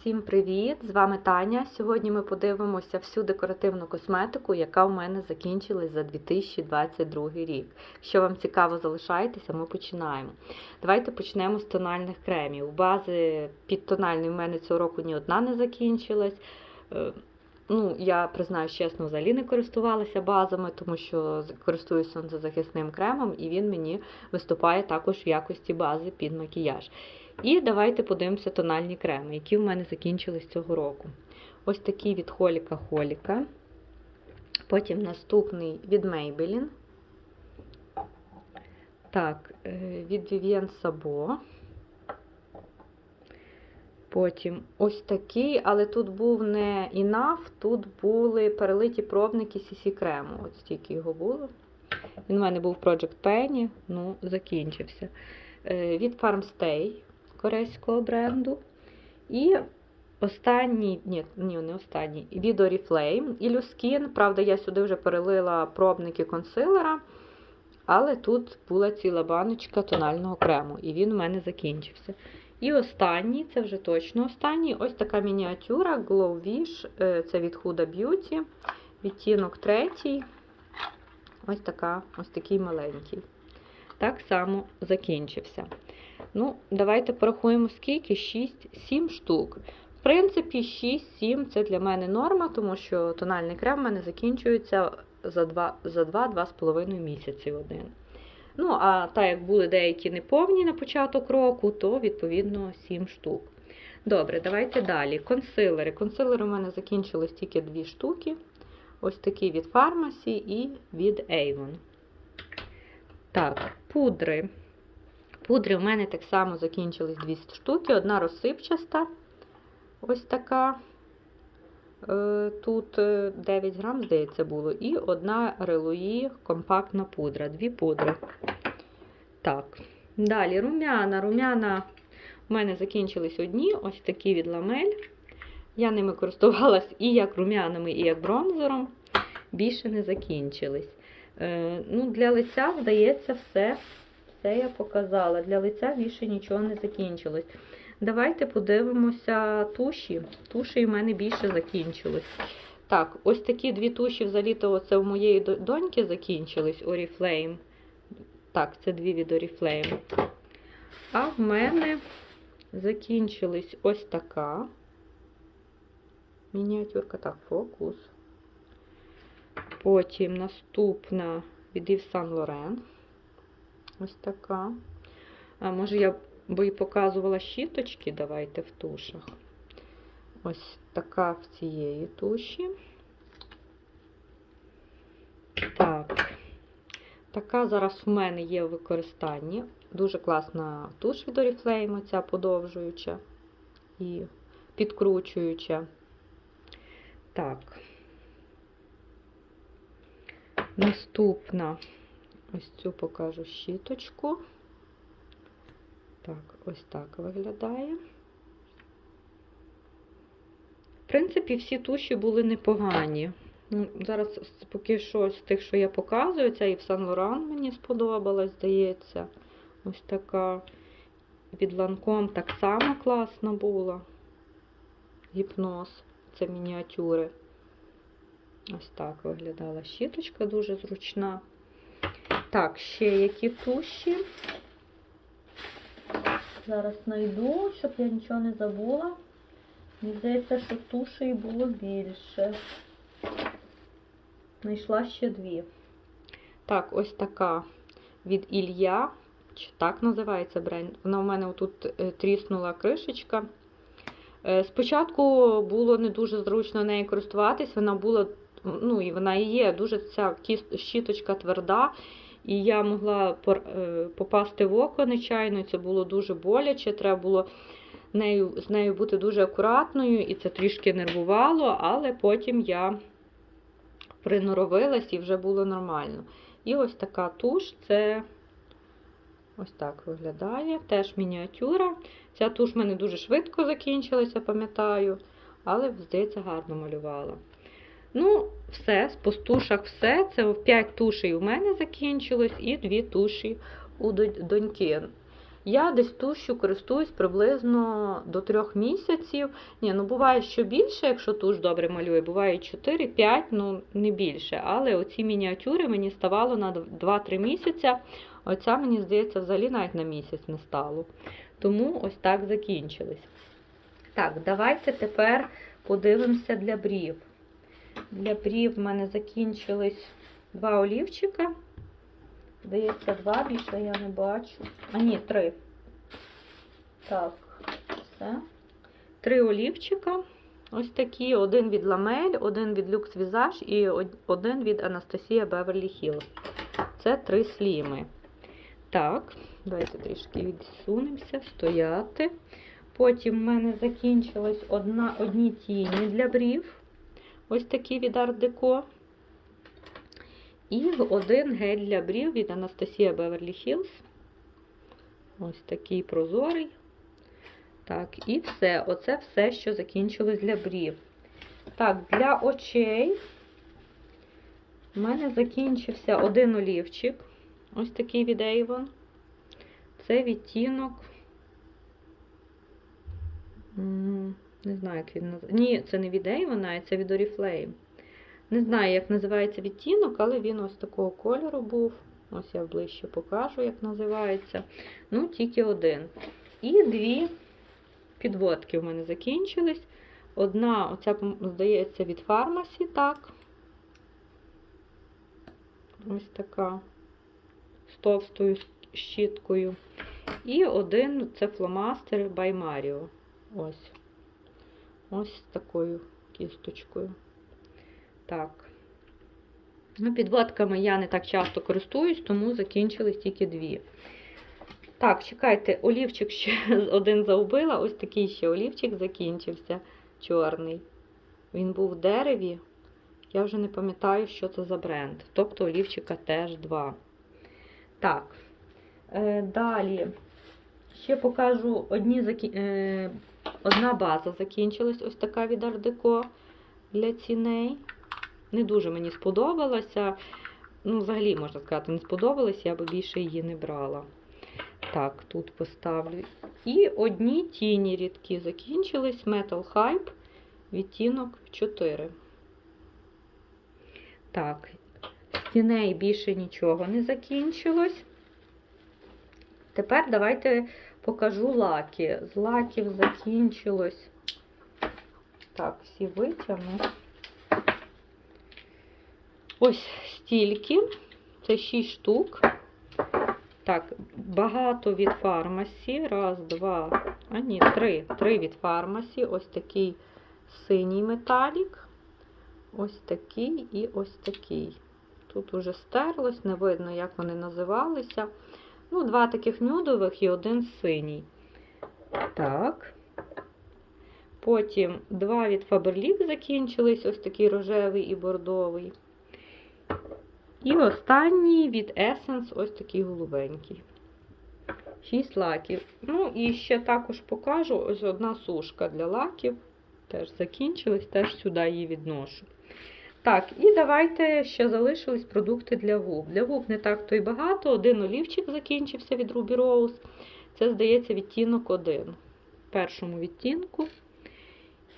Всім привіт! З вами Таня. Сьогодні ми подивимося всю декоративну косметику, яка в мене закінчилась за 2022 рік. Якщо вам цікаво, залишайтеся, ми починаємо. Давайте почнемо з тональних кремів. Бази під тональний в мене цього року ні одна не закінчилась. Е, Ну, я признаюсь чесно, взагалі не користувалася базами, тому що користуюся сонцезахисним кремом, і він мені виступає також в якості бази під макіяж. І давайте подивимося тональні креми, які в мене закінчились цього року. Ось такий від Холіка Холіка. Потім наступний від Maybelline. Так, е, від Vivienne Sabo. Потім ось такий, але тут був не Enough, тут були перелиті пробники CC крему. Ось стільки його було. Він у мене був Project Penny, ну, закінчився. Е, Від Farmstay корейського бренду. І останній, ні, ні, не останній, від Oriflame і Luskin. Правда, я сюди вже перелила пробники консилера, але тут була ціла баночка тонального крему, і він у мене закінчився. І останній, це вже точно останній, ось така мініатюра Glow Wish, е, це від Huda Beauty, відтінок третій. Ось, така, ось такий маленький. Так само закінчився. Ну, давайте порахуємо скільки? 6-7 штук. В принципі, 6-7 це для мене норма, тому що тональний крем в мене закінчується за 2-2,5 місяці один. Ну, а так як були деякі неповні на початок року, то відповідно 7 штук. Добре, давайте далі. Консилери. Консилери у мене закінчились тільки 2 штуки. Ось такі від Pharmacy і від Avon. Так, пудри. Пудри у мене так само закінчились 200 штуки. Одна розсипчаста. Ось така. Е, Тут 9 грам, здається, було. І одна релуї компактна пудра. Дві пудри. Так. Далі рум'яна. Рум'яна у мене закінчились одні, ось такі від ламель. Я ними користувалась і як рум'янами, і як бронзером. Більше не закінчились. Е, ну, Для лиця, здається, все. Все я показала. Для лиця більше нічого не закінчилось. Давайте подивимося туші. Туші в мене більше закінчилось. Так, ось такі дві туші взагалі то це у моєї доньки закінчились Oriflame. Так, це дві від Oriflame. А в мене закінчились ось така. Мініатюрка, так, фокус. Потім наступна від Yves Saint Laurent. Ось така. А може я би і показувала щіточки, давайте в тушах. Ось така в цієї туші. Так. Така зараз в мене є в використанні. Дуже класна туш від Oriflame, ця подовжуюча і підкручуюча. Так. Наступна, ось цю покажу щіточку. Так, ось так виглядає. В принципі, всі туші були непогані. Ну, Зараз, поки що, з тих, що я показую, ця і в Сан Лоран мені сподобалась, здається. Ось така від ланком так само класна була. Гіпноз. Це мініатюри. Ось так виглядала щіточка, дуже зручна. Так, ще які туші. Зараз знайду, щоб я нічого не забула. Мені здається, що туші було більше. Знайшла ще дві. Так, ось така від Ілля. Чи так називається бренд. Вона у мене тут тріснула кришечка. Е, спочатку було не дуже зручно нею користуватись, вона була, ну і вона і є, дуже ця щіточка тверда, і я могла попасти в око нечайно, і це було дуже боляче. Треба було нею, з нею бути дуже акуратною, і це трішки нервувало, але потім я приноровилась і вже було нормально. І ось така туш, це ось так виглядає. Теж мініатюра. Ця туш в мене дуже швидко закінчилася, пам'ятаю, але, здається, гарно малювала. Ну, все, по тушах все. Це 5 тушей у мене закінчилось і 2 туші у доньки. Я десь тушю користуюсь приблизно до трьох місяців. Ні, ну буває що більше, якщо туш добре малює, буває 4-5, ну не більше. Але оці мініатюри мені ставало на 2-3 місяця. Оця, мені здається, взагалі навіть на місяць не стало. Тому ось так закінчились. Так, давайте тепер подивимося для брів. Для брів в мене закінчились два олівчика. Здається, два більше я не бачу. А ні, три. Так, все. Три олівчика. Ось такі. Один від Ламель, один від Lux Visage і один від Анастасія Beverly Hills. Це три сліми. Так, давайте трішки відсунемося, стояти. Потім в мене закінчилось одна, одні тіні для брів. Ось такі від Art Deco. І один гель для брів від Анастасія Beverly Hills. Ось такий прозорий. Так, і все. Оце все, що закінчилось для брів. Так, для очей в мене закінчився один олівчик. Ось такий від Avon. Це відтінок. Не знаю, як він називається. Ні, це не від Avon, це від Oriflame. Не знаю, як називається відтінок, але він ось такого кольору був. Ось я ближче покажу, як називається. Ну, тільки один. І дві підводки в мене закінчились. Одна, оця, здається, від фармасі, так. Ось така з товстою щіткою. І один це фломастер by. Ось. Ось такою кісточкою. Так. Ну, підводками я не так часто користуюсь, тому закінчились тільки дві. Так, чекайте, олівчик ще один заубила. Ось такий ще олівчик закінчився. Чорний. Він був в дереві. Я вже не пам'ятаю, що це за бренд. Тобто олівчика теж два. Так. Е, далі. Ще покажу одні закі... е, одна база закінчилась. Ось така від Deco для ціней. Не дуже мені сподобалася. Ну, взагалі, можна сказати, не сподобалася, я би більше її не брала. Так, тут поставлю. І одні тіні рідкі закінчились. Metal Hype, відтінок 4. Так, з тіней більше нічого не закінчилось. Тепер давайте покажу лаки. З лаків закінчилось. Так, всі витягну. Ось стільки. Це 6 штук. Так, багато від фармасі. Раз, два, а ні, три. Три від фармасі. Ось такий синій металік. Ось такий і ось такий. Тут уже стерлось, не видно, як вони називалися. Ну, два таких нюдових і один синій. Так. Потім два від Faberlic закінчились, ось такий рожевий і бордовий. І останній від Essence, ось такий голубенький. 6 лаків. Ну, і ще також покажу ось одна сушка для лаків. Теж закінчилась, теж сюди її відношу. Так, і давайте ще залишились продукти для губ. Для губ не так то й багато. Один олівчик закінчився від Ruby Rose. Це, здається, відтінок 1. В першому відтінку.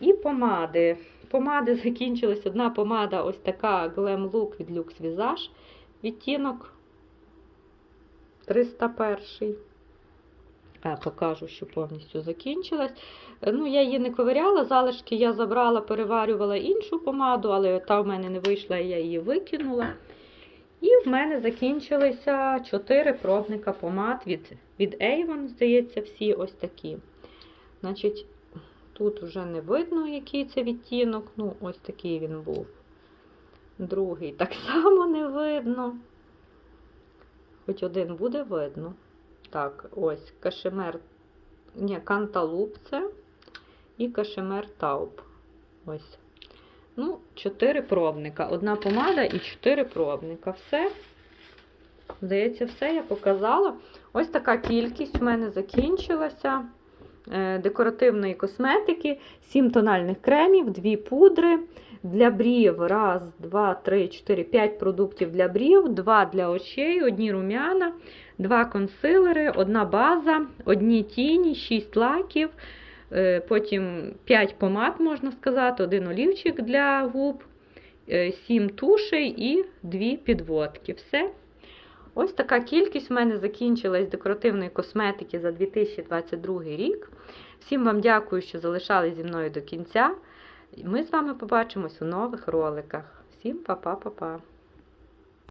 І помади. Помади закінчилась одна помада, ось така Glam Look від Lux Visage. Відтінок 301. А, покажу, що повністю закінчилась. Е, Ну, я її не ковиряла, залишки я забрала, переварювала іншу помаду, але та в мене не вийшла, я її викинула. І в мене закінчилися 4 пробника помад від, від Avon, здається, всі ось такі. Значить, тут вже не видно, який це відтінок. Ну, ось такий він був. Другий так само не видно. Хоч один буде видно. Так, ось кашемер, ні, канталуп це і кашемер тауп. Ось. Ну, чотири пробника. Одна помада і чотири пробника. Все. Здається, все я показала. Ось така кількість в мене закінчилася. Е, Декоративної косметики, 7 тональних кремів, 2 пудри. Для брів, раз, два, три, чотири, п'ять продуктів для брів, два для очей, одні рум'яна, два консилери, одна база, одні тіні, 6 лаків, е, потім 5 помад, можна сказати, один олівчик для губ, 7 тушей і 2 підводки. Все. Ось така кількість в мене закінчилась декоративної косметики за 2022 рік. Всім вам дякую, що залишались зі мною до кінця. Ми з вами побачимось у нових роликах. Всім па-па-па-па!